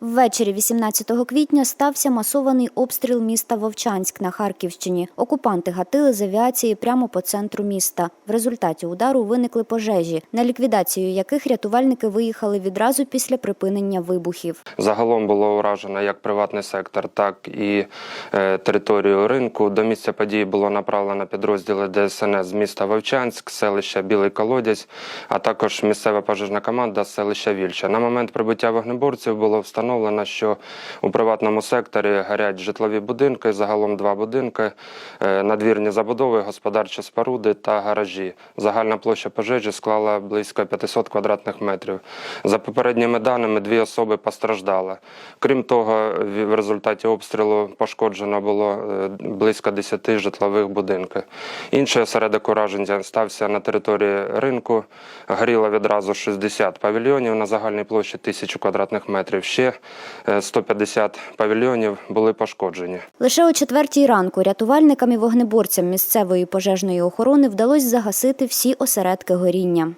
Ввечері 18 квітня стався масований обстріл міста Вовчанськ на Харківщині. Окупанти гатили з авіації прямо по центру міста. В результаті удару виникли пожежі, на ліквідацію яких рятувальники виїхали відразу після припинення вибухів. Загалом було уражено як приватний сектор, так і е, територію ринку. До місця події було направлено підрозділи ДСНС з міста Вовчанськ, селища Білий Колодязь, а також місцева пожежна команда з селища Вільча. На момент прибуття вогнеборців було встановлено, що у приватному секторі горять житлові будинки, загалом два будинки, е, надвірні забудови, господарчі споруди та гаражі. Загальна площа пожежі склала близько 500 квадратних метрів. За попередніми даними, дві особи постраждали. Крім того, в результаті обстрілу пошкоджено було е, близько 10 житлових будинків. Інший осередок ураження стався на території ринку. Горіло відразу 60 павільйонів на загальній площі 1000 квадратних метрів. Ще е, 150 павільйонів були пошкоджені. Лише о четвертій ранку рятувальникам і вогнеборцям місцевої пожежної охорони вдалося загасити всі осередки горіння.